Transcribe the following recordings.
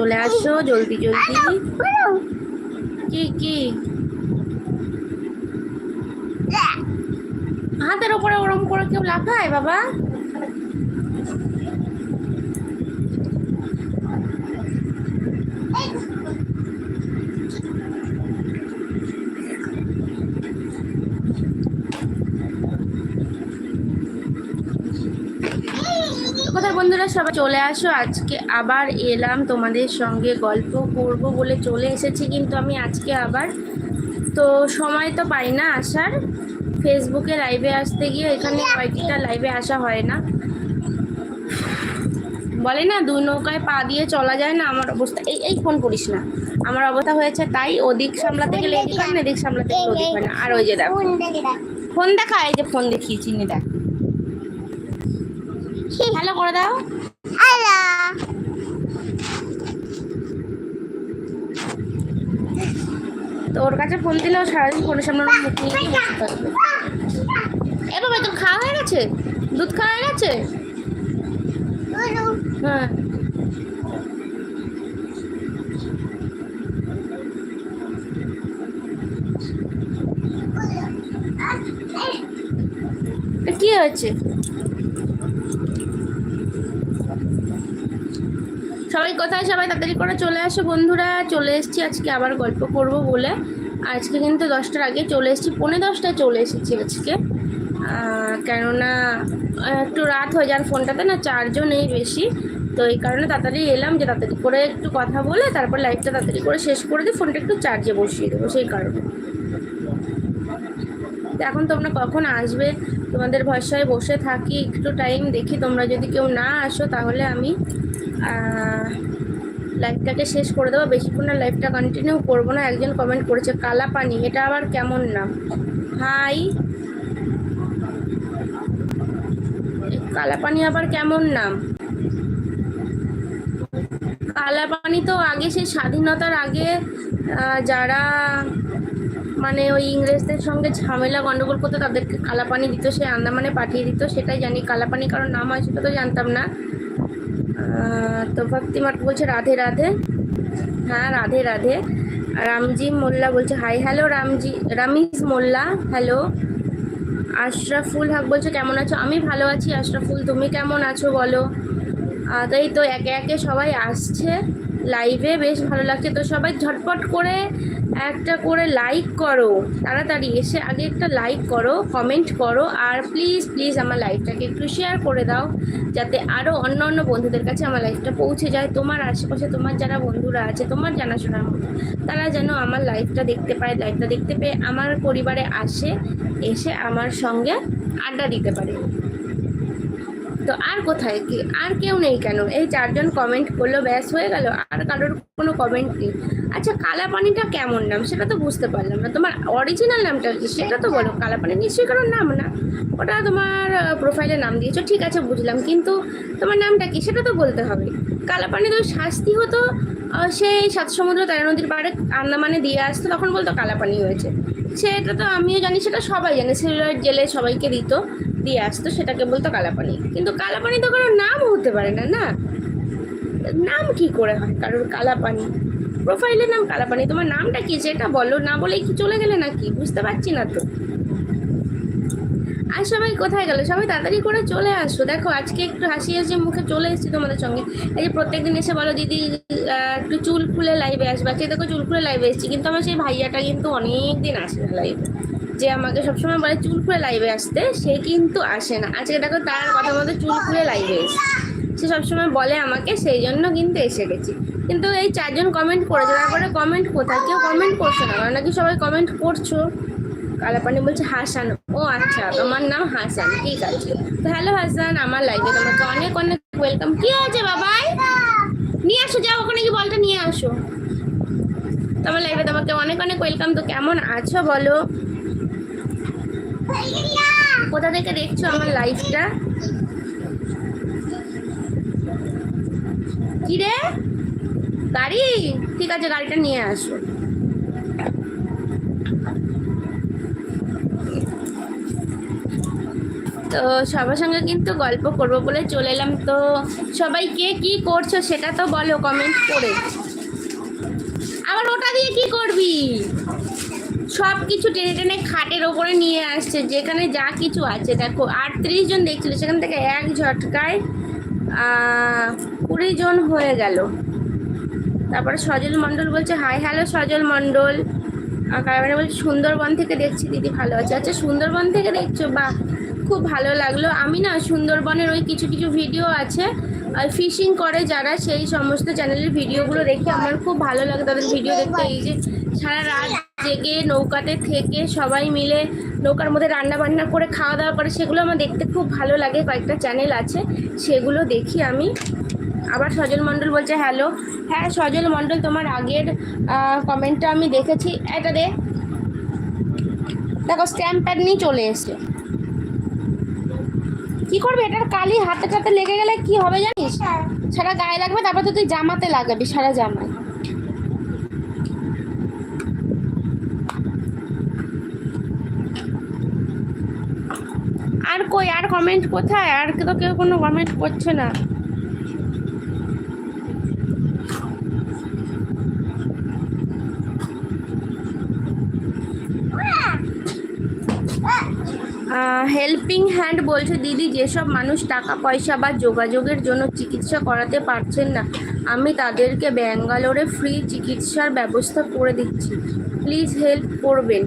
চলে আসো জলদি জলদি। কি কি? হাতের ওপরে ওরম করে কেউ লাগায় বাবা তো কোথায় বন্ধুরা সবাই চলে আসো। আজকে আবার এলাম তোমাদের সঙ্গে গল্প করব বলে চলে এসেছি কিন্তু আমি আজকে আবার তো সময় তো পাই না আসার। ফেসবুকে লাইভে আসতে গিয়ে এখানে কয়েকটা লাইভে আসা হয় না। বলে না দুই নৌকায় পা দিয়ে চলা যায় না আমার অবস্থা এই এই ফোন করিস না। আমার অবস্থা হয়েছে তাই ওদিক সামলাতে গেলে এদিক হয় না এদিক সামলাতে গেলে ওদিক হয় না। আর ওই যে দেখো ফোন দেখা এই যে ফোন দেখিয়েছি নি দেখ। হ্যালো করে দাও। তো ওর কাছে ফোন দিলেও সারাদিন ফোনের সামনে মুখ নিয়ে এ বাবা, তোর খাওয়া হয়ে গেছে? দুধ খাওয়া হয়ে গেছে? হ্যাঁ। কি হয়েছে? সবাই কোথায়? সবাই তাড়াতাড়ি করে চলে আসো বন্ধুরা। চলে এসেছি আজকে আবার গল্প করব বলে। আজকে কিন্তু দশটার আগে চলে এসেছি, পৌনে দশটায় চলে এসেছি আজকে। কেননা একটু রাত হয়ে যার ফোনটাতে না চার্জও নেই বেশি। তো এই কারণে তাড়াতাড়ি এলাম যে তাড়াতাড়ি করে একটু কথা বলে, তারপর লাইভটা তাড়াতাড়ি করে শেষ করে দিই ফোনটা একটু চার্জে বসিয়ে দেবো সেই কারণে। এখন তোমরা কখন আসবে? তোমাদের ভরসায় বসে থাকি, একটু টাইম দেখি। তোমরা যদি কেউ না আসো তাহলে আমি লাইভটাকে শেষ করে দেবো। বেশিক্ষণ আর লাইভটা কন্টিনিউ করব না। একজন কমেন্ট করেছে কালা পানি এটা আবার কেমন নাম? হাই। কালা পানি আবার কেমন নাম? কালা পানি তো আগে সেই স্বাধীনতার আগে যারা মানে ওই ইংরেজদের সঙ্গে ঝামেলা, গন্ডগোল করতো, তাদেরকে কালাপানি দিত, সে আন্দামানে পাঠিয়ে দিত, সেটাই জানি। কালাপানি কারণ নাম হয় সেটা তো জানতাম না। তো ভক্তিমাট বলছে রাধে রাধে। হ্যাঁ রাধে রাধে। রামজি মোল্লা বলছে, hi, hello Ramji Ramiz Molla, hello. Ashraful Haque বলছে, কেমন আছো? আমি ভালো আছি আশরাফুল তুমি কেমন আছো বলো? তাই তো একে একে সবাই আসছে। লাইভে বেশ ভালো লাগছে। তো সবাই ঝটপট করে একটা করে লাইক করো। তাড়াতাড়ি এসে আগে একটা লাইক করো কমেন্ট করো, আর প্লিজ প্লিজ আমার লাইভটাকে একটু শেয়ার করে দাও, যাতে আরও অন্য অন্য বন্ধুদের কাছে আমার লাইফটা পৌঁছে যায়, তোমার আশেপাশে তোমার যারা বন্ধুরা আছে, তোমার জানাশোনার মতো, তারা যেন আমার লাইফটা দেখতে পায় লাইফটা দেখতে পেয়ে আমার পরিবারে আসে, এসে আমার সঙ্গে আড্ডা দিতে পারে। তো আর কোথায়? কি, আর কেউ নেই কেন? এই চারজন কমেন্ট করল, ব্যাস হয়ে গেল, আর কারোর কোনো কমেন্ট নেই। আচ্ছা কালা পানিটা কেমন নাম? সেটা তো বুঝতে পারলাম না। তোমার অরিজিনাল নামটা কি? সেটা তো বলো। কালা পানি নিশ্চয়ই কারোর নাম না? ওটা তোমার প্রোফাইলে নাম দিয়েছ, ঠিক আছে, বুঝলাম। কিন্তু তোমার নামটা কি? সেটা তো বলতে হবে। কালা পানি তো শাস্তি হতো সেই সাত সমুদ্র তেরো নদীর পাড়ে আন্দামানে দিয়ে আসতো, তখন বলতো কালা পানি হয়েছে। সেটা তো আমিও জানি, সেটা সবাই জানে। সেলুলার জেলে সবাইকে দিত, দিয়ে আসতো, সেটাকে বলতো কালাপানি। কিন্তু কালাপানি তো কারোর নামও হতে পারে না না? নাম কি করে হয় কারোর কালাপানি? প্রোফাইলের নাম কালাপানি। তোমার নামটা কি? সেটা বলো, না বলে কি চলে গেলে নাকি? বুঝতে পারছি না তো। আর সবাই কোথায় গেল? সবাই তাড়াতাড়ি করে চলে আসো। দেখো, আজকে একটু হাসি হাসি মুখে চলে এসেছি তোমাদের সঙ্গে। এই যে প্রত্যেকদিন এসে বলো, দিদি একটু চুল খুলে লাইভে আসবে। আজকে দেখো, চুল খুলে লাইভে এসেছি। কিন্তু আমার সেই ভাইয়াটা কিন্তু অনেক দিন আসে না লাইভে যে আমাকে সবসময় বলে, চুল খুলে লাইভে আসতে। সে কিন্তু আসে না। আজকে দেখো, তার কথা মতো চুল খুলে লাইভে এসে সে সবসময় বলে আমাকে, সেই জন্য কিন্তু এসে গেছি। কিন্তু এই চারজন কমেন্ট করেছে। তারপরে কমেন্ট কোথায়? কেউ কমেন্ট করছে না। নাকি সবাই কমেন্ট করছ? কালাপানি বলছে হাসান। ও আচ্ছা তোমার নাম হাসান, ঠিক আছে। তো হ্যালো হাসান, আমার লাইভে তোমাকে অনেক অনেক ওয়েলকাম কি আছে বাবাই? নিয়ে আসো, যাও, ওখানে কি বলটা নিয়ে আসো। তোমার লাইভে তোমাকে অনেক অনেক ওয়েলকাম তো কেমন আছো বলো? কোথা থেকে দেখছ আমার লাইফটা কি রে? গাড়ি? ঠিক আছে, গাড়িটা নিয়ে আসো। তো সবার সঙ্গে কিন্তু গল্প করব বলে চলে এলাম। তো সবাই কে কি করছ সেটা তো বলো কমেন্ট করে। আবার ওটা দিয়ে কি করবি? সব কিছু টেনে টেনে খাটের ওপরে নিয়ে আসছে, যেখানে যা কিছু আছে। দেখো, আটত্রিশ জন দেখছিল, সেখান থেকে এক ঝটকায় কুড়ি জন হয়ে গেল। তারপরে সজল মণ্ডল বলছে, হাই, হ্যালো সজল মণ্ডল। কারবারে বলছে, সুন্দরবন থেকে দেখছি, দিদি ভালো আছে। আচ্ছা সুন্দরবন থেকে দেখছ? বাহ! খুব ভালো লাগল। আমি না সুন্দরবনের ওই কিছু কিছু ভিডিও আছে, আর ফিশিং করে যারা, সেই সমস্ত চ্যানেলের ভিডিওগুলো দেখে আমার খুব ভালো লাগে তাদের ভিডিও দেখতে। এই যে সারা রাত জেগে নৌকাতে থেকে সবাই মিলে নৌকার মধ্যে রান্না বান্না করে খাওয়া দাওয়া করে, সেগুলো আমার দেখতে খুব ভালো লাগে। কয়েকটা চ্যানেল আছে, সেগুলো দেখি আমি। আবার সজল মণ্ডল বলছে হ্যালো হ্যাঁ সজল মণ্ডল, তোমার আগের কমেন্টটা আমি দেখেছি। এটা দে। দেখো স্ট্যাম্প প্যাড নিয়ে চলে এসছে। কি করবে? এটার কালি হাতে টাতে লেগে গেলে কি হবে জানিস? সারা গায়ে লাগবে, তারপর তো তুই জামাতে লাগাবি, সারা জামায়। আর কই, আর কমেন্ট কোথায়? আর তো কেউ কোনো কমেন্ট করছে না। হেল্পিং হ্যান্ড বলছে, দিদি, যেসব মানুষ টাকা, পয়সা বা যোগাযোগের জন্য চিকিৎসা করাতে পারছেন না, আমি তাদেরকে ব্যাঙ্গালোরে ফ্রি চিকিৎসার ব্যবস্থা করে দিচ্ছি। প্লিজ হেল্প করবেন।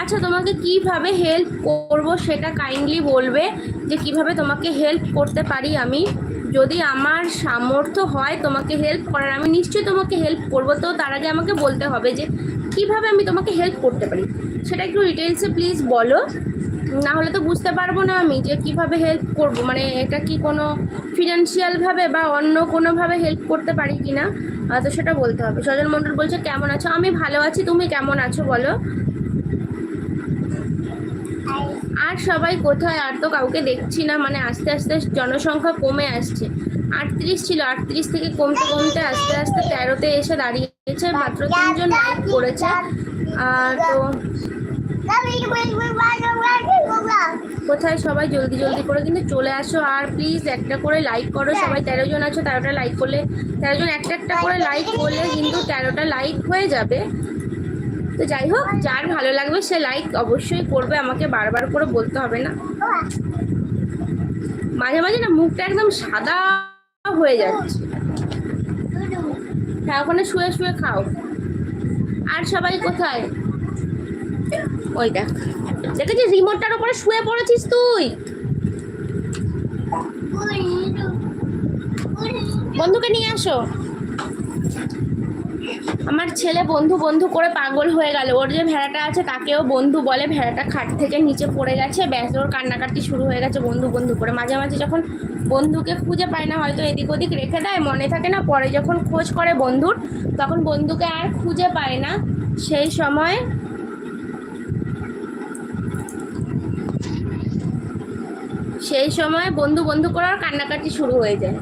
আচ্ছা তোমাকে কীভাবে হেল্প করব সেটা কাইন্ডলি বলবে যে, কীভাবে তোমাকে হেল্প করতে পারি আমি? যদি আমার সামর্থ্য হয় তোমাকে হেল্প করার, আমি নিশ্চয়ই তোমাকে হেল্প করব। তো তার আগে আমাকে বলতে হবে যে, কীভাবে আমি তোমাকে হেল্প করতে পারি? সেটা একটু ডিটেলসে প্লিজ বলো। না হলে তো বুঝতে পারব না আমি যে কীভাবে হেল্প করব। মানে এটা কি কোনো ফিনান্সিয়ালভাবে বা অন্য কোনোভাবে হেল্প করতে পারি কি না তো সেটা বলতে হবে। সজল মণ্ডল বলছে, কেমন আছো? আমি ভালো আছি, তুমি কেমন আছো বলো? আর সবাই কোথায়? আর তো কাউকে দেখছি না মানে আস্তে আস্তে জনসংখ্যা কমে আসছে। আটত্রিশ ছিল, আটত্রিশ থেকে কমতে কমতে আস্তে আস্তে তেরোতে এসে দাঁড়িয়েছে, মাত্র তিনজন করেছে। আর তো কোথায়? সবাই জলদি জলদি করে কিন্তু চলে আসো আর প্লিজ একটা করে লাইক করো। সবাই তেরো জন আছো তেরোটা লাইক করলে তেরো জন একটা একটা করে লাইক করলে কিন্তু তেরোটা লাইক হয়ে যাবে। তো যাই হোক যার ভালো লাগবে সে লাইক অবশ্যই করবে আমাকে বারবার করে বলতে হবে না। মাঝে মাঝে না মুখটা একদম সাদা হয়ে যাচ্ছে। হ্যাঁ ওখানে শুয়ে শুয়ে খাও। আর সবাই কোথায়? ওই দেখ। দেখেছিস? রিমোটটার উপরে শুয়ে পড়েছিস তুই? বন্ধুকে নিয়ে আসো। আমার ছেলে বন্ধু বন্ধু করে পাগল হয়ে গেল। ওর যে ভেড়াটা আছে তাকেও বন্ধু বলে ভেড়াটা খাট থেকে নিচে পড়ে গেছে। ব্যাস, ওর কান্নাকাটি শুরু হয়ে গেছে বন্ধু বন্ধু করে। মাঝে মাঝে যখন বন্ধুকে খুঁজে পায় না, হয়তো এদিক ওদিক রেখে দেয়, মনে থাকে না। পরে যখন খোঁজ করে বন্ধুর, তখন বন্ধুকে আর খুঁজে পায় না। সেই সময় সেই সময় বন্ধু বন্ধু করার কান্নাকাটি শুরু হয়ে যায়।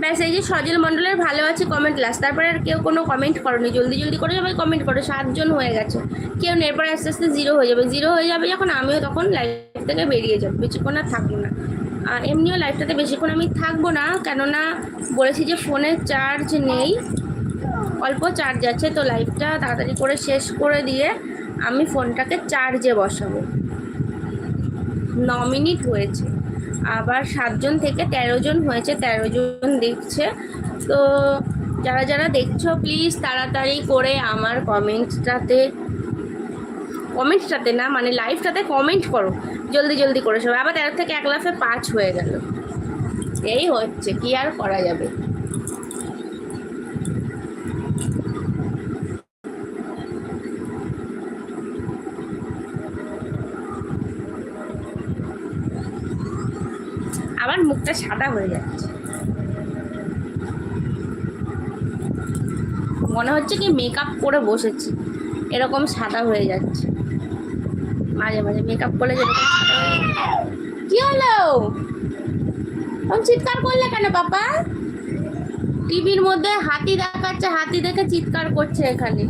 ব্যাস, এই যে সজল মণ্ডলের ভালো আছে কমেন্ট লাস্ট তারপরে আর কেউ কোনো কমেন্ট করনি। জলদি জলদি করে সবাই কমেন্ট করো, সাতজন হয়ে গেছে। কেউ এরপরে আস্তে আস্তে জিরো হয়ে যাবে। জিরো হয়ে যাবে যখন আমিও তখন লাইফ থেকে বেরিয়ে যাব। বেশিক্ষণ আর থাকব না। এমনিও লাইফটাতে বেশিক্ষণ আমি থাকব না, কেননা বলেছি যে ফোনে চার্জ নেই। অল্প চার্জ আছে, তো লাইফটা তাড়াতাড়ি করে শেষ করে দিয়ে আমি ফোনটাকে চার্জে বসাবো। ন মিনিট হয়েছে। আবার সাতজন থেকে তেরো জন হয়েছে, তেরো জন দেখছে। তো যারা যারা দেখছ প্লিজ তাড়াতাড়ি করে আমার কমেন্টটাতে কমেন্টসটাতে না মানে লাইভটাতে কমেন্ট করো। জলদি জলদি করে সবাই। আবার তেরো থেকে এক লাফে পাঁচ হয়ে গেল। এই হচ্ছে, কি আর করা যাবে আবার মুখটা সাদা হয়ে যাচ্ছে। মনে হচ্ছে কি মেকআপ করে বসেছি। এরকম সাদা হয়ে যাচ্ছে। মাঝে মাঝে মেকআপ করলে কি হলো? চিৎকার করলে কেন পাপা? টিভির মধ্যে হাতি দেখাচ্ছে, হাতি দেখে চিৎকার করছে এখানে।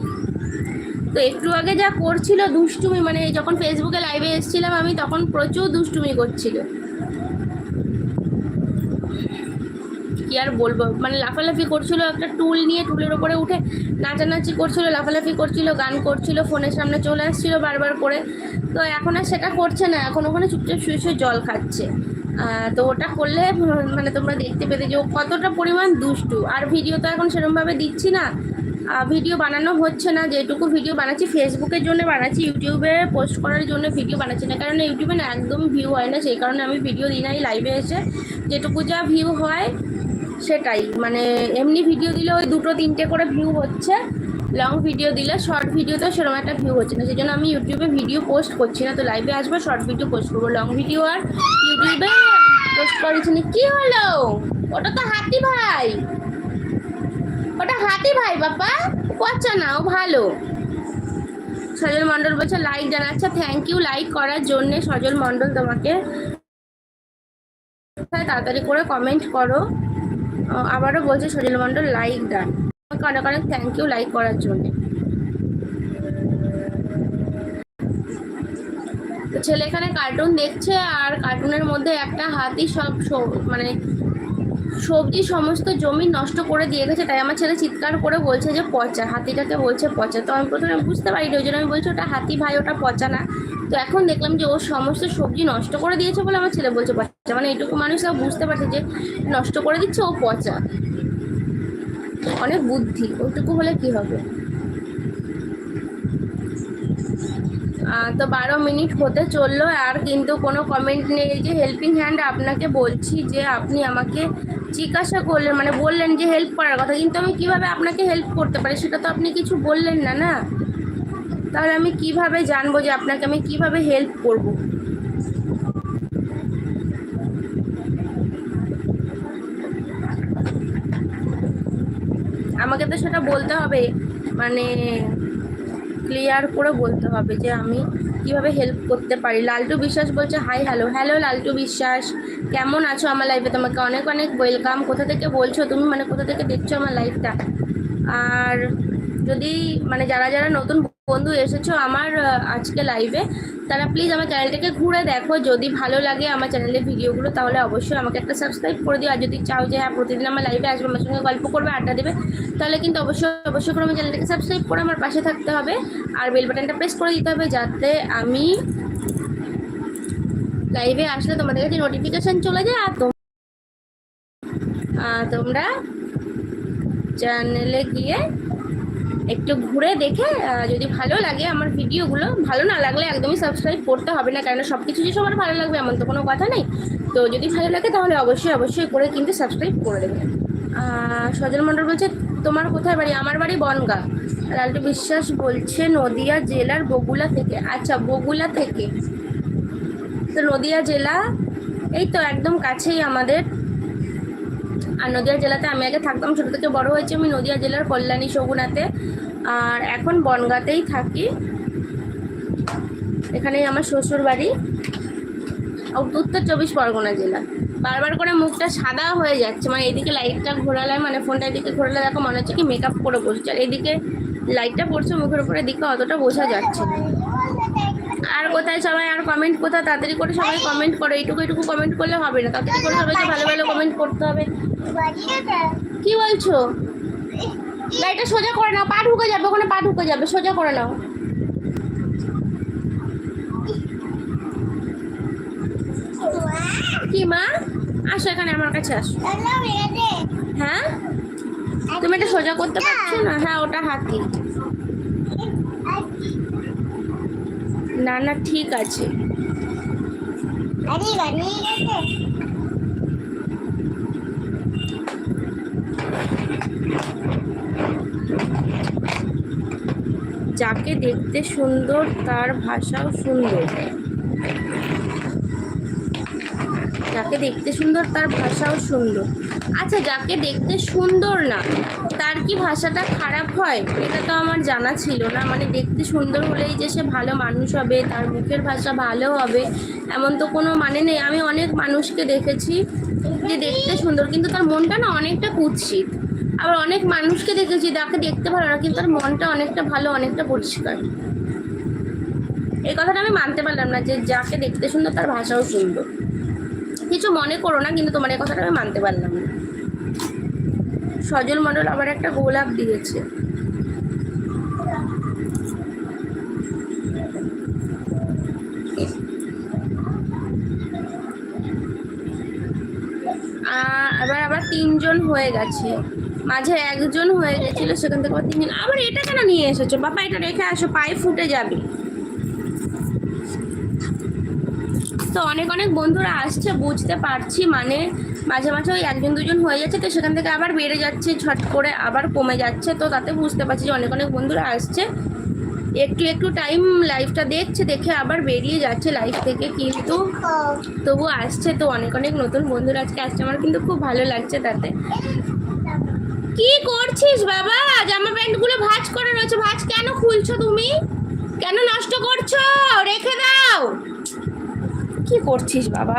তো একটু আগে যা করছিল দুষ্টুমি মানে যখন ফেসবুকে লাইভে এসেছিলাম আমি, তখন প্রচুর দুষ্টুমি করছিল। কি আর বলব? মানে লাফালাফি করছিল, একটা টুল নিয়ে টুলের ওপরে উঠে নাচানাচি করছিল, লাফালাফি করছিল, গান করছিল, ফোনের সামনে চলে আসছিল বারবার করে। তো এখন আর সেটা করছে না, এখন ওখানে চুপচাপ শুয়ে শুয়ে জল খাচ্ছে। তো ওটা করলে মানে তোমরা দেখতে পেতে যে ও কতটা পরিমাণ দুষ্টু। আর ভিডিও তো এখন সেরকমভাবে দিচ্ছি না। ভিডিও বানানো হচ্ছে না, যেটুকু ভিডিও বানাচ্ছি ফেসবুকের জন্য বানাচ্ছি ইউটিউবে পোস্ট করার জন্য ভিডিও বানাচ্ছি না। কারণ ইউটিউবে না একদম ভিউ হয় না, সেই কারণে আমি ভিডিও দিই নাই লাইভে এসে। যেটুকু যা ভিউ হয় সেটাই। মানে এমনি ভিডিও দিলে ওই দুটো, তিনটে করে ভিউ হচ্ছে লং ভিডিও দিলে শর্ট ভিডিওতে সেরকম একটা ভিউ হচ্ছে না। সেই জন্য আমি ইউটিউবে ভিডিও পোস্ট করছি না। তো লাইভে আসব শর্ট ভিডিও পোস্ট করব। লং ভিডিও আর ইউটিউবে পোস্ট করেছি না। কী হলো? ওটা তো হাতি ভাই। ওটা হাতি ভাই বাবা। পচা না, ও ভালো। সজল মণ্ডল বলছে লাইক জানাচ্ছে। থ্যাংক ইউ লাইক করার জন্যে সজল মণ্ডল তোমাকে। তাড়াতাড়ি করে কমেন্ট করো। আবারও বলছি সজল মণ্ডল লাইক ডান আমাকে অনেক অনেক থ্যাংক ইউ লাইক করার জন্য। ছেলে এখানে কার্টুন দেখছে আর কার্টুনের মধ্যে একটা হাতি সব মানে সবজি সমস্ত জমি নষ্ট করে দিয়ে গেছে, তাই আমার ছেলে চিৎকার করে বলছে যে পচা, হাতিটাকে বলছে পচা। তো আমি প্রথমে বুঝতে পারিনি, ওই জন্য আমি বলছি ওটা হাতি ভাই, ওটা পচা না। তো এখন দেখলাম যে ও সমস্ত সবজি নষ্ট করে দিয়েছে বলে আমার ছেলে বলছে পচা। মানে এটুকু মানুষরা বুঝতে পারছে যে নষ্ট করে দিচ্ছে, ও পচা। অনেক বুদ্ধি, ওইটুকু হলে কি হবে? তো বারো মিনিট হতে চলল, আর কিন্তু কোনো কমেন্ট নেই। যে হেল্পিং হ্যান্ড আপনাকে বলছি যে আপনি আমাকে জিজ্ঞাসা করলেন মানে বললেন যে হেল্প করার কথা। কিন্তু আমি কীভাবে আপনাকে হেল্প করতে পারি সেটা তো আপনি কিছু বললেন না না? তাহলে আমি কীভাবে জানব যে আপনাকে আমি কীভাবে হেল্প করব? আমাকে তো সেটা বলতে হবে মানে ক্লিয়ার করে বলতে হবে যে আমি কীভাবে হেল্প করতে পারি? লালটু বিশ্বাস বলছে হাই হ্যালো হ্যালো লালটু বিশ্বাস। কেমন আছো আমার লাইফে তোমাকে অনেক অনেক ওয়েলকাম কোথা থেকে বলছো তুমি? মানে কোথা থেকে দেখছ আমার লাইফটা আর যদি মানে যারা যারা নতুন বন্ধু এসেছ আমার আজকে লাইভে তারা প্লিজ আমার চ্যানেলটাকে ঘুরে দেখো। যদি ভালো লাগে আমার চ্যানেলের ভিডিওগুলো তাহলে অবশ্যই আমাকে একটা সাবস্ক্রাইব করে দিও। আর যদি চাও যে হ্যাঁ প্রতিদিন আমার লাইভে আসবে, আমার সঙ্গে গল্প করবে, আড্ডা দেবে, তাহলে কিন্তু অবশ্যই অবশ্যই করে আমার চ্যানেলটাকে সাবস্ক্রাইব করে আমার পাশে থাকতে হবে। আর বেল বাটনটা প্রেস করে দিতে হবে যাতে আমি লাইভে আসলে তোমাদের কাছে নোটিফিকেশান চলে যায়। আর তোম- তোমরা চ্যানেলে গিয়ে একটু ঘুরে দেখে যদি ভালো লাগে আমার ভিডিওগুলো, ভালো না লাগলে একদমই সাবস্ক্রাইব করতে হবে না কারণ সব কিছু যে সবার ভালো লাগবে এমন তো কোনো কথা নেই। তো যদি ভালো লাগে তাহলে অবশ্যই অবশ্যই করে কিন্তু সাবস্ক্রাইব করে দেবে। সজল মণ্ডল বলছে, তোমার কোথায় বাড়ি? আমার বাড়ি বনগা। লালটু বিশ্বাস বলছে, নদিয়া জেলার বগুলা থেকে। আচ্ছা বগুলা থেকে? তো নদিয়া জেলা? এই তো একদম কাছেই আমাদের। আর নদিয়া জেলাতে আমি আগে থাকতাম, ছোটো থেকে বড় হয়েছি আমি নদিয়া জেলার কল্যাণী সগুনাতে। আর এখন বনগাঁতেই থাকি। এখানেই আমার শ্বশুর বাড়ি উত্তর চব্বিশ পরগনা জেলা। বারবার করে মুখটা সাদা হয়ে যাচ্ছে মানে এদিকে লাইটটা ঘোরালে মানে ফোনটা এদিকে ঘোরালে দেখো মনে হচ্ছে কি মেকআপ করে বসছে। আর এদিকে লাইটটা পড়ছে, মুখের উপরে দিকে অতটা বোঝা যাচ্ছে না। আর কোথায় সবাই আর কমেন্ট কোথায় তাড়াতাড়ি করে সবাই কমেন্ট করো। এইটুকু এইটুকু কমেন্ট করলে হবে না তাড়াতাড়ি করে সবাইকে ভালো ভালো কমেন্ট করতে হবে। কি বলছো? লাইটটা সোজা করে নাও পা ঢুকে যাবে ওখানে পা ঢুকে যাবে সোজা করে নাও। কি মা? আসো এখানে আমার কাছে আসো। হ্যাঁ? তুমি এটা সোজা করতে পারছ না? হ্যাঁ ওটা হাতি। না না ঠিক আছে। যাকে দেখতে সুন্দর তার ভাষাও সুন্দর। যাকে দেখতে সুন্দর, তার ভাষাও সুন্দর। আচ্ছা যাকে দেখতে সুন্দর না, তার কি ভাষাটা খারাপ হয়? এটা তো আমার জানা ছিল না। মানে দেখতে সুন্দর হলেই যে সে ভালো মানুষ হবে, তার মুখের ভাষা ভালো হবে, এমন তো কোনো মানে নেই। আমি অনেক মানুষকে দেখেছি যে দেখতে সুন্দর, কিন্তু তার মনটা না অনেকটা কুৎসিত। আবার অনেক মানুষকে দেখেছি যাকে দেখতে ভালো না, কিন্তু তার মনটা অনেকটা ভালো, অনেকটা পরিষ্কার। এই কথাটা আমি মানতে পারলাম না যে যাকে দেখতে সুন্দর, তার ভাষাও সুন্দর। কিছু মনে করো না কিন্তু তোমার এই কথাটা আমি মানতে পারলাম না। সজল মণ্ডল আবার একটা গোলাপ দিয়েছে। আহ, এবার আবার তিনজন হয়ে গেছে। মাঝে একজন হয়ে গেছিল সেখান থেকে আবার তিনজন আবার এটা কেন নিয়ে এসেছ? বাবা এটা রেখে আসো পায়ে ফুটে যাবে। তো অনেক অনেক বন্ধুরা আসছে, বুঝতে পারছি মানে মাঝে মাঝে ওই একজন, দুজন হয়ে যাচ্ছে তো সেখান থেকে আবার বেড়ে যাচ্ছে ছট করে আবার কমে যাচ্ছে তো তাতে বুঝতে পারছি যে অনেক অনেক বন্ধুরা আসছে। একটু একটু টাইম লাইফটা দেখছে, দেখে আবার বেরিয়ে যাচ্ছে লাইফ থেকে কিন্তু তবু আসছে তো অনেক অনেক নতুন বন্ধুরা আজকে আসছে, আমার কিন্তু খুব ভালো লাগছে তাতে। কি করছিস বাবা? জামা প্যান্টগুলো ভাঁজ করে রয়েছে, ভাঁজ কেন খুলছো তুমি? কেন নষ্ট করছ? রেখে দাও। কি করছিস বাবা?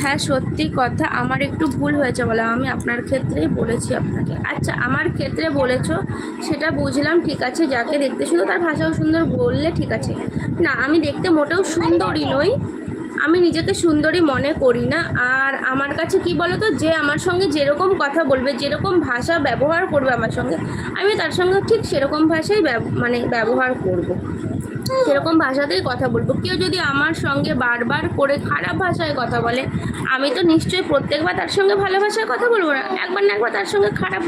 হ্যাঁ সত্যি কথা, আমার একটু ভুল হয়েছে বলে আমি আপনার ক্ষেত্রেই বলেছি আপনাকে। আচ্ছা আমার ক্ষেত্রে বলেছ, সেটা বুঝলাম, ঠিক আছে, যাকে দেখতে শুধু তার ভাষাও সুন্দর, বললে ঠিক আছে। না, আমি দেখতে মোটেও সুন্দরই নই। আমি নিজেকে সুন্দরী মনে করি না। আর আমার কাছে কি বলতো? যে আমার সঙ্গে যেরকম কথা বলবে, যেরকম ভাষা ব্যবহার করবে আমার সঙ্গে, আমি তার সঙ্গে ঠিক সেরকম ভাষাই মানে ব্যবহার করব। সেরকম ভাষাতেই কথা বলব। কেউ যদি আমার সঙ্গে বারবার করে খারাপ ভাষায় কথা বলে, আমি তো নিশ্চয়ই প্রত্যেকবার তার সঙ্গে ভালো ভাষায় কথা বলব না। একবার না একবার তার সঙ্গে খারাপ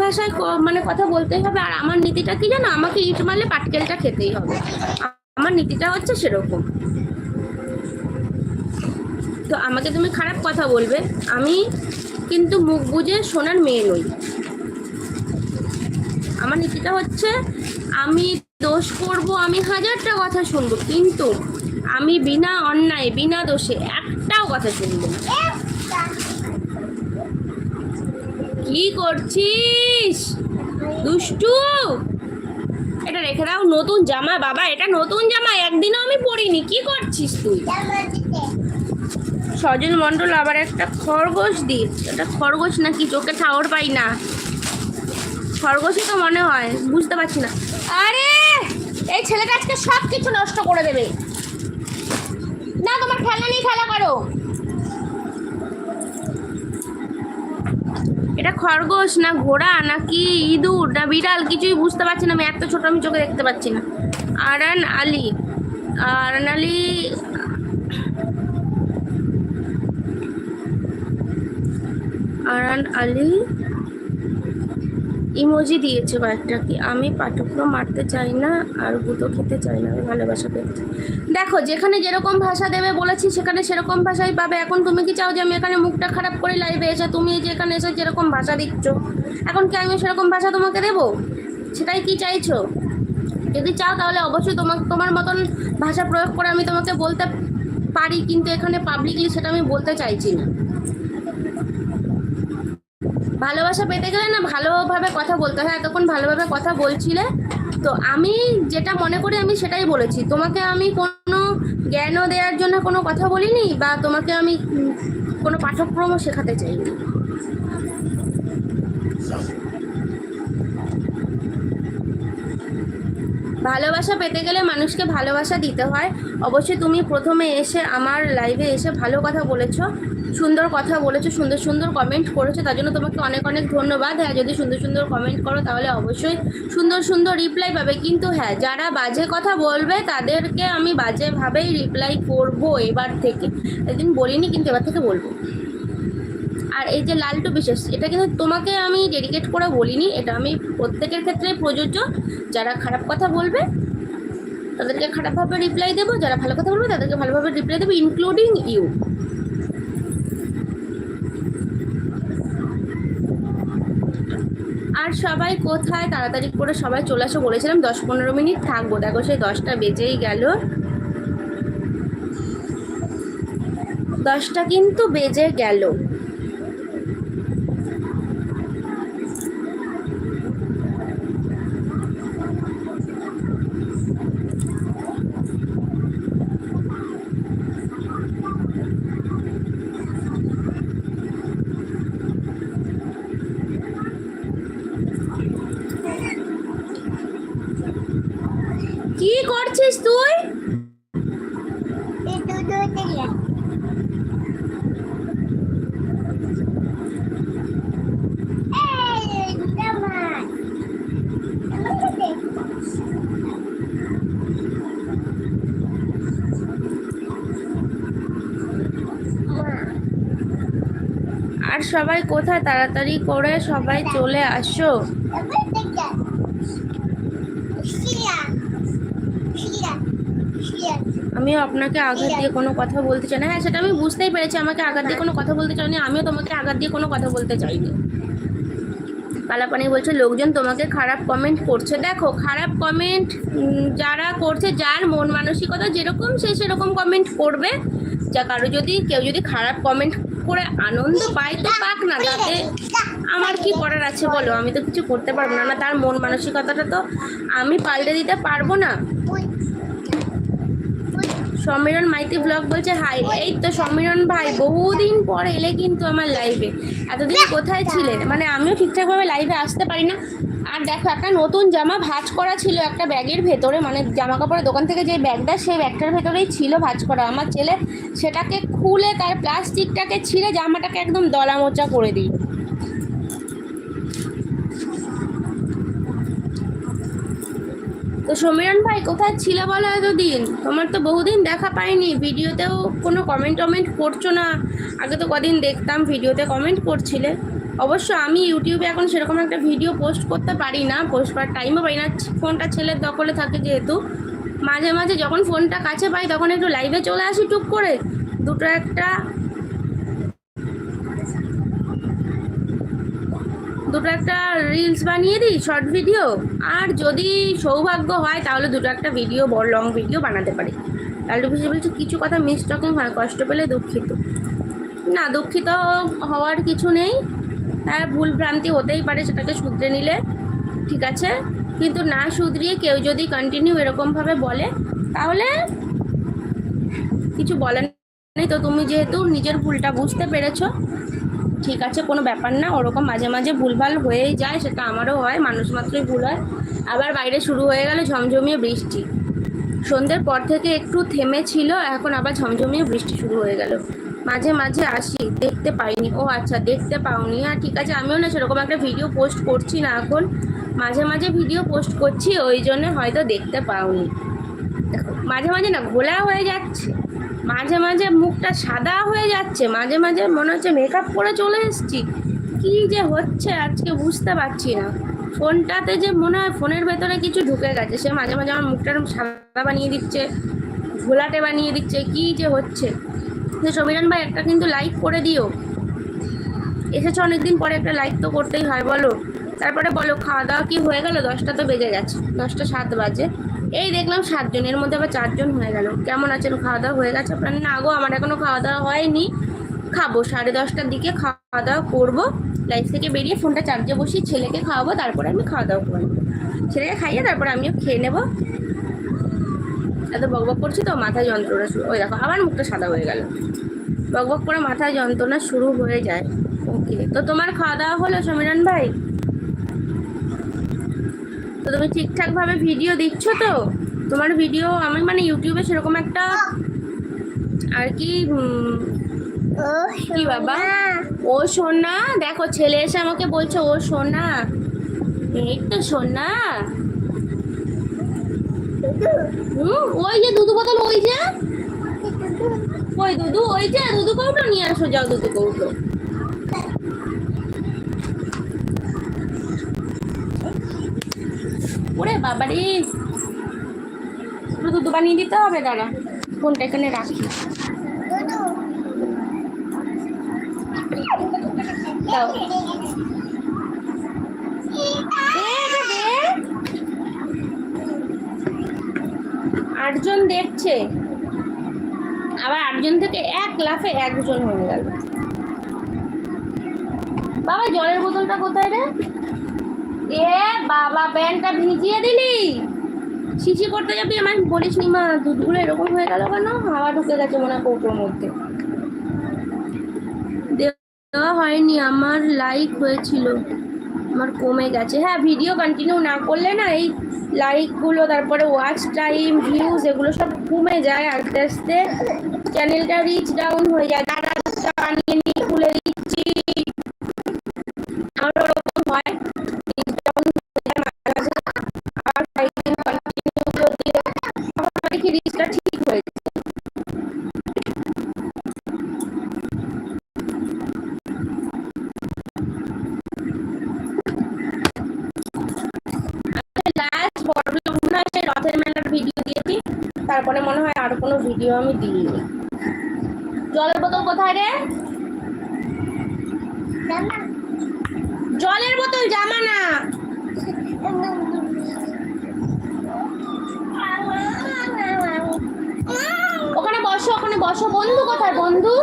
ভাষায় মানে কথা বলতেই হবে। আর আমার নীতিটা কি জানো? আমাকে ইট মারলে পাটকেলটা খেতেই হবে। আমার নীতিটা হচ্ছে সেরকম। তো আমাকে তুমি খারাপ কথা বলবে। আমি কিন্তু মুখ বুঝে শোনার মেয়ে নই। আমার নীতিটা হচ্ছে, আমি দোষ করব, আমি হাজারটা কথা শুনব, কিন্তু আমি বিনা অন্যায়, বিনা দোষে একটাও কথা শুনব কি করছিস? দুষ্টু! এটা রেখে দাও, নতুন জামা, বাবা, এটা নতুন জামা, একদিনও আমি পরিনি। কি করছিস তুই? সজল মণ্ডল আবার একটা খরগোশ দিস এটা খরগোশ নাকি? চোখে ঠাওর পাই না। খরগোশই তো মনে হয়। বুঝতে পারছি না। আরে! এই ছেলেটা আজকে সব কিছু নষ্ট করে দেবে। না, তোমার খেলা নেই খেলা করো। এটা খরগোশ না ঘোড়া নাকি ইঁদুর না বিড়াল? কিছুই বুঝতে পারছি না। আমি এত ছোট, আমি চোখে দেখতে পাচ্ছি না। আরান আলী। আরান আলী আরান আলী ইমোজি দিয়েছে কয়েকটা কি আমি পাঠক্রম মারতে চাই না আর গুঁতো খেতে চাই না, আমি ভালোবাসা পেতে চাই। দেখো, যেখানে যেরকম ভাষা দেবে বলেছি, সেখানে সেরকম ভাষাই পাবে। এখন তুমি কি চাও যে আমি এখানে মুখটা খারাপ করে লাইভে এসে তুমি যে এখানে এসে যেরকম ভাষা দিচ্ছ, এখন কি আমি সেরকম ভাষা তোমাকে দেবো? সেটাই কি চাইছো? যদি চাও তাহলে অবশ্যই তোমাকে তোমার মতন ভাষা প্রয়োগ করে আমি তোমাকে বলতে পারি, কিন্তু এখানে পাবলিকলি সেটা আমি বলতে চাইছি না। ভালোবাসা পেতে গেলে না ভালোভাবে কথা বলতে হয়। এতক্ষণ ভালোভাবে কথা বলছিলে। তো আমি যেটা মনে করি, আমি সেটাই বলেছি। তোমাকে আমি কোনো জ্ঞানও দেওয়ার জন্য কোনো কথা বলিনি বা তোমাকে আমি কোনো পাঠ্যক্রমও শেখাতে চাইনি। ভালোবাসা পেতে গেলে মানুষকে ভালোবাসা দিতে হয়। অবশ্যই তুমি প্রথমে এসে আমার লাইভে এসে ভালো কথা বলেছ। সুন্দর কথা বলেছ, সুন্দর সুন্দর কমেন্ট করেছ, তার জন্য তোমাকে অনেক অনেক ধন্যবাদ। হ্যাঁ যদি সুন্দর সুন্দর কমেন্ট করো, তাহলে অবশ্যই সুন্দর সুন্দর রিপ্লাই পাবে। কিন্তু হ্যাঁ যারা বাজে কথা বলবে, তাদেরকে আমি বাজেভাবেই রিপ্লাই করব এবার থেকে। একদিন বলিনি, কিন্তু এবার থেকে বলব। আর এই যে লালটু বিশেষ এটা কিন্তু তোমাকে আমি ডেডিকেট করে বলিনি, এটা আমি প্রত্যেকের ক্ষেত্রে প্রযোজ্য। যারা খারাপ কথা বলবে, তাদেরকে খারাপভাবে রিপ্লাই দেবো, যারা ভালো কথা বলবে, তাদেরকে ভালোভাবে রিপ্লাই দেবো ইনক্লুডিং ইউ আর সবাই কোথায়? তাড়াতাড়ি করে সবাই চলে আসো বলেছিলাম, দশ পনেরো মিনিট থাকব। দেখো সেই দশটা বেজেই গেল। দশটা কিন্তু বেজে গেল কি করছিস তুই? আর সবাই কোথায়? তাড়াতাড়ি করে সবাই চলে আসো। আমিও আপনাকে আঘাত দিয়ে কোনো কথা বলতে চাই না। হ্যাঁ সেটা আমি বুঝতেই পেরেছি। আমাকে আঘাত দিয়ে কোনো কথা বলতে চাইনি। আমিও তোমাকে আঘাত দিয়ে কোনো কথা বলতে চাইনি। কালাপানি বলছে, লোকজন তোমাকে খারাপ কমেন্ট করছে। দেখো, খারাপ কমেন্ট যারা করছে, যার মন মানসিকতা যেরকম, সে সেরকম কমেন্ট করবে। যা কারও যদি, কেউ যদি খারাপ কমেন্ট করে আনন্দ পায়, তো পাক না। তাতে আমার কি করার আছে বলো? আমি তো কিছু করতে পারব না। না, তার মন মানসিকতাটা তো আমি পাল্টে দিতে পারব না। সমীরণ মাইতি ব্লগ বলছে, হাই। এই তো সমীরণ ভাই, বহুদিন পর এলে কিন্তু আমার লাইভে এতদিন কোথায় ছিলেন? মানে আমিও ঠিকঠাকভাবে লাইভে আসতে পারি না। আর দেখো, একটা নতুন জামা ভাজ করা ছিল একটা ব্যাগের ভেতরে মানে জামা কাপড়ের দোকান থেকে যে ব্যাগটা, সেই ব্যাগটার ভেতরেই ছিল ভাজ করা। আমার ছেলে সেটাকে খুলে তার প্লাস্টিকটাকে ছিঁড়ে জামাটাকে একদম দলা মোচা করে দিই তো সমীরণ ভাই, কোথায় ছিল বলো এতদিন? তোমার তো বহুদিন দেখা পাইনি। ভিডিওতেও কোনো কমেন্ট টমেন্ট করছ না। আগে তো কদিন দেখতাম, ভিডিওতে কমেন্ট করছিলে। অবশ্য আমি ইউটিউবে এখন সেরকম একটা ভিডিও পোস্ট করতে পারি না। পোস্ট করার টাইমও পাই না। ফোনটা ছেলের দখলে থাকে যেহেতু। মাঝে মাঝে যখন ফোনটা কাছে পাই, তখন একটু লাইভে চলে আসি টুক করে। দুটো একটা দুটো একটা রিলস বানিয়ে দিই শর্ট ভিডিও আর যদি সৌভাগ্য হয়, তাহলে দুটো একটা ভিডিও বড় লং ভিডিও বানাতে পারি। লালটু পিসি বলছে কিছু কথা মিসটকিং হয়, কষ্ট পেলে দুঃখিত। না, দুঃখিত হওয়ার কিছু নেই। হ্যাঁ ভুল ভ্রান্তি হতেই পারে সেটাকে শুধরে নিলে, ঠিক আছে? কিন্তু না শুধরিয়ে কেউ যদি কন্টিনিউ এরকমভাবে বলে, তাহলে কিছু বলেন নেই। তো তুমি যেহেতু নিজের ভুলটা বুঝতে পেরেছ ঠিক আছে, কোনো ব্যাপার না, ওরকম মাঝে মাঝে ভুলভাল হয়েই যায়, সেটা আমারও হয়, মানুষ মাত্রই ভুল হয়। আবার বাইরে শুরু হয়ে গেল ঝমঝমিয়ে বৃষ্টি। সন্ধ্যের পর থেকে একটু থেমে ছিল এখন আবার ঝমঝমিয়ে বৃষ্টি শুরু হয়ে গেল। মাঝে মাঝে আসি, দেখতে পাইনি। ও আচ্ছা দেখতে পাওনি। আর ঠিক আছে, আমিও না সেরকম একটা ভিডিও পোস্ট করছি না এখন। মাঝে মাঝে ভিডিও পোস্ট করছি, ওই জন্য হয়তো দেখতে পাওনি। মাঝে মাঝে না, ঘোলা হয়ে যাচ্ছে। মাঝে মাঝে মুখটা সাদা হয়ে যাচ্ছে, মাঝে মাঝে মনে হচ্ছে মেকআপ করে চলে এসেছি। কি যে হচ্ছে আজকে বুঝতে পারছি না। ফোনটাতে যে মনে হয় ফোনের ভেতরে কিছু ঢুকে গেছে, সে মাঝে মাঝে আমার মুখটা সাদা বানিয়ে দিচ্ছে, ঘোলাটে বানিয়ে দিচ্ছে, কি যে হচ্ছে। সমীরণ ভাই, একটা কিন্তু লাইক করে দিও। এসেছ অনেকদিন পরে, একটা লাইক তো করতেই হয়, বলো। তারপরে বলো, খাওয়া দাওয়া কি হয়ে গেল? দশটা তো বেজে গেছে, দশটা সাত বাজে। এই দেখলাম সাতজন এর মধ্যে আবার চারজন হয়ে গেল। কেমন আছেন? খাওয়া দাওয়া হয়ে গেছে? আপনার না গো, আমার এখনও খাওয়া দাওয়া হয়নি। খাব, সাড়ে দশটার দিকে খাওয়া দাওয়া করব। লাইফ থেকে বেরিয়ে ফোনটা চার্জে বসিয়ে ছেলেকে খাওয়াবো, তারপরে আমি খাওয়া দাওয়া করব ছেলেকে খাইয়ে তারপরে আমিও খেয়ে নেব। এত বকবক করছি তো মাথায় যন্ত্রণা শুরু ওই দেখো আবার মুখটা সাদা হয়ে গেল। বকবক করে মাথায় যন্ত্রণা শুরু হয়ে যায়। ওকে, তো তোমার খাওয়া দাওয়া হলো সমীরণ ভাই? তো তুমি ঠিকঠাকভাবে ভিডিও দিচ্ছ তো? তোমার ভিডিও আমি মানে ইউটিউবে সেরকম একটা আর কি কি বাবা? ও সোনা, দেখো ছেলে এসে আমাকে বলছে, ও সোনা। এই তো সোনা। হুম, ওই যে দুধু বোতল, ওই যে? ওই দুধু, ওই যে দুধু কৌটো নিয়ে আসো, যাও দুধু কৌটো। ওরে বাবারে। দুধু বানিয়ে দিতে হবে, দাঁড়া। ফোনটা এখানে রাখি। আটজন দেখছে। আবার আটজন থেকে এক লাফে একজন হয়ে গেল। বাবা, জলের বোতলটা কোথায় রে? এ বাবা, প্যান্টটা ভিজিয়ে দিলি? শিশি করতে যাবি? আমার বলিস নি মা, দুধগুলো এরকম হয়ে গেল কেন? হাওয়া ঢুকে গেছে মনে কৌটোর মধ্যে। দেওয়া হয়নি, আমার লাইক হয়েছিল। আমার কমে গেছে। হ্যাঁ ভিডিও কন্টিনিউ না করলে না এই লাইকগুলো তারপরে ওয়াচ টাইম ভিউজ এগুলো সব কমে যায় আস্তে আস্তে। চ্যানেলটা রিচ ডাউন হয়ে যায়। দাদা বানিয়ে ভিডিও আমি দিইনি। জলের বোতল কোথায় রে? জলের বোতল জামা না ওখানে বসো ওখানে বসো। বন্ধু কোথায়, বন্ধু?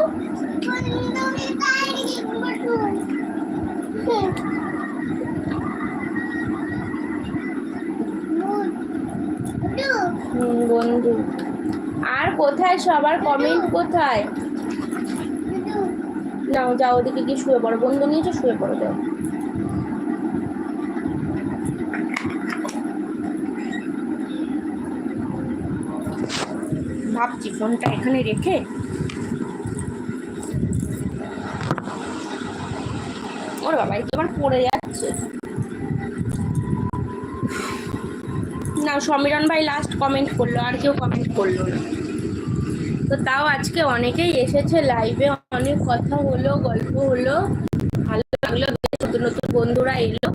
কোথায় সবার কমেন্ট কোথায়? নাও, যাও ওদিকে গিয়ে শুয়ে পড়ো। বন্ধু নিয়েছো, শুয়ে পড়ো, যাও। ভাবছি ফোনটা এখানে রেখে ওর বাবা এই তো আমার পড়ে যাচ্ছে? না, সমীরণ ভাই লাস্ট কমেন্ট করল, আর কেউ কমেন্ট করল না। তো তাও আজকে অনেকেই এসেছে লাইভে অনেক কথা হলো, গল্প হলো। ভালো লাগল, নতুন নতুন বন্ধুরা এলো।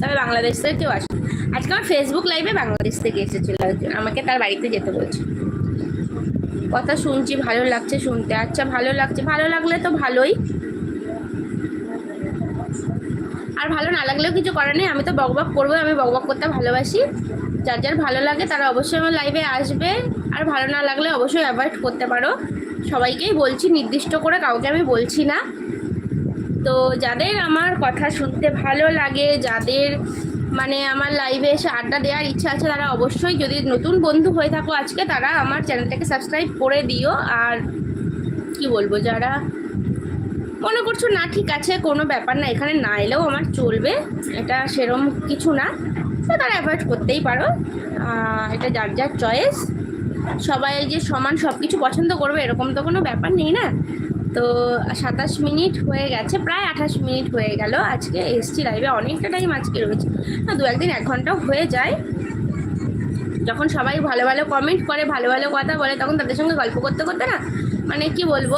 তবে বাংলাদেশ থেকে কেউ আসে আজকে আমার ফেসবুক লাইভে বাংলাদেশ থেকে এসেছিল একজন। আমাকে তার বাড়িতে যেতে বলছে। কথা শুনছি, ভালো লাগছে শুনতে। আচ্ছা ভালো লাগছে। ভালো লাগলে তো ভালোই। আর ভালো না লাগলেও কিছু করার নেই। আমি তো বকবক করব, আমি বকবক করতে ভালোবাসি। যার যার ভালো লাগে তারা অবশ্যই আমার লাইভে আসবে। আর ভালো না লাগলে অবশ্যই অ্যাভয়েড করতে পারো। সবাইকেই বলছি, নির্দিষ্ট করে কাউকে আমি বলছি না। তো যাদের আমার কথা শুনতে ভালো লাগে, যাদের মানে আমার লাইভে এসে আড্ডা দেওয়ার ইচ্ছা আছে, তারা অবশ্যই যদি নতুন বন্ধু হয়ে থাকো আজকে, তারা আমার চ্যানেলটাকে সাবস্ক্রাইব করে দিও। আর কি বলব, যারা মনে করছ, না, ঠিক আছে, কোনো ব্যাপার না, এখানে না এলেও আমার চলবে, এটা সেরম কিছু না, তো তারা অ্যাভয়েড করতেই পারো। এটা যার যার চয়েস সবাই যে সমান সব কিছু পছন্দ করবে, এরকম তো কোনো ব্যাপার নেই না? তো সাতাশ মিনিট হয়ে গেছে, প্রায় আঠাশ মিনিট হয়ে গেল। আজকে এসছি লাইভে অনেকটা টাইম আজকে রয়েছে। না দু একদিন এক ঘন্টাও হয়ে যায়। যখন সবাই ভালো ভালো কমেন্ট করে, ভালো ভালো কথা বলে, তখন তাদের সঙ্গে গল্প করতে করতে না মানে কি বলব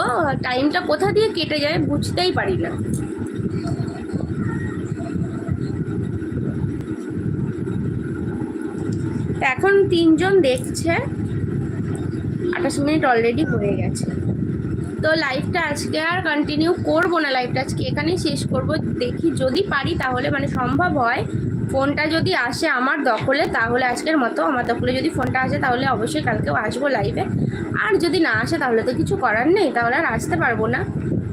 টাইমটা কোথা দিয়ে কেটে যায় বুঝতেই পারি না। এখন তিনজন দেখছে। আঠাশ মিনিট অলরেডি হয়ে গেছে। তো লাইভটা আজকে আর কন্টিনিউ করব না লাইভটা আজকে এখানেই শেষ করব। দেখি যদি পারি তাহলে মানে সম্ভব হয় ফোনটা যদি আসে আমার দখলে, তাহলে আজকের মতো আমার দখলে যদি ফোনটা আসে তাহলে অবশ্যই কালকেও আসব লাইভে আর যদি না আসে তাহলে তো কিছু করার নেই, তাহলে আর আসতে পারব না।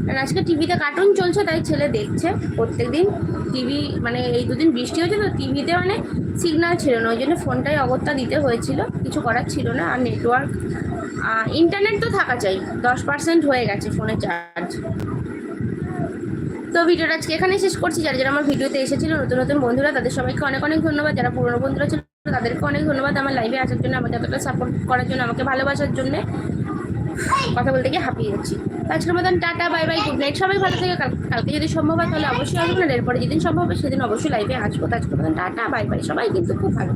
কারণ আজকে টিভিতে কার্টুন চলছে, তাই ছেলে দেখছে প্রত্যেক দিন টিভি মানে এই দুদিন বৃষ্টি হয়েছে তো টিভিতে মানে সিগন্যাল ছিল না, ওই জন্য ফোনটাই অগত্যা দিতে হয়েছিল। কিছু করার ছিল না, আর নেটওয়ার্ক ইন্টারনেট তো থাকা চাই। দশ পার্সেন্ট হয়ে গেছে ফোনে চার্জ তো ভিডিওটা আজকে এখানে শেষ করছি। যারা যারা আমার ভিডিওতে এসেছিল, নতুন নতুন বন্ধুরা, তাদের সবাইকে অনেক অনেক ধন্যবাদ। যারা পুরনো বন্ধুরা ছিল, তাদেরকে অনেক ধন্যবাদ আমার লাইভে আসার জন্য, আমাকে এতটা সাপোর্ট করার জন্য, আমাকে ভালোবাসার জন্য। কথা বলতে গিয়ে হাঁপিয়ে যাচ্ছি। আজকের মতন tata bye bye good night সবাই ভালো থেকে। কালকে যদি সম্ভব হয়, তাহলে অবশ্যই আসবেন না এরপরে যেদিন সম্ভব হবে, সেদিন অবশ্যই লাইভে আসব। আজকের মতন টাটা বাই বাই সবাই কিন্তু খুব ভালো।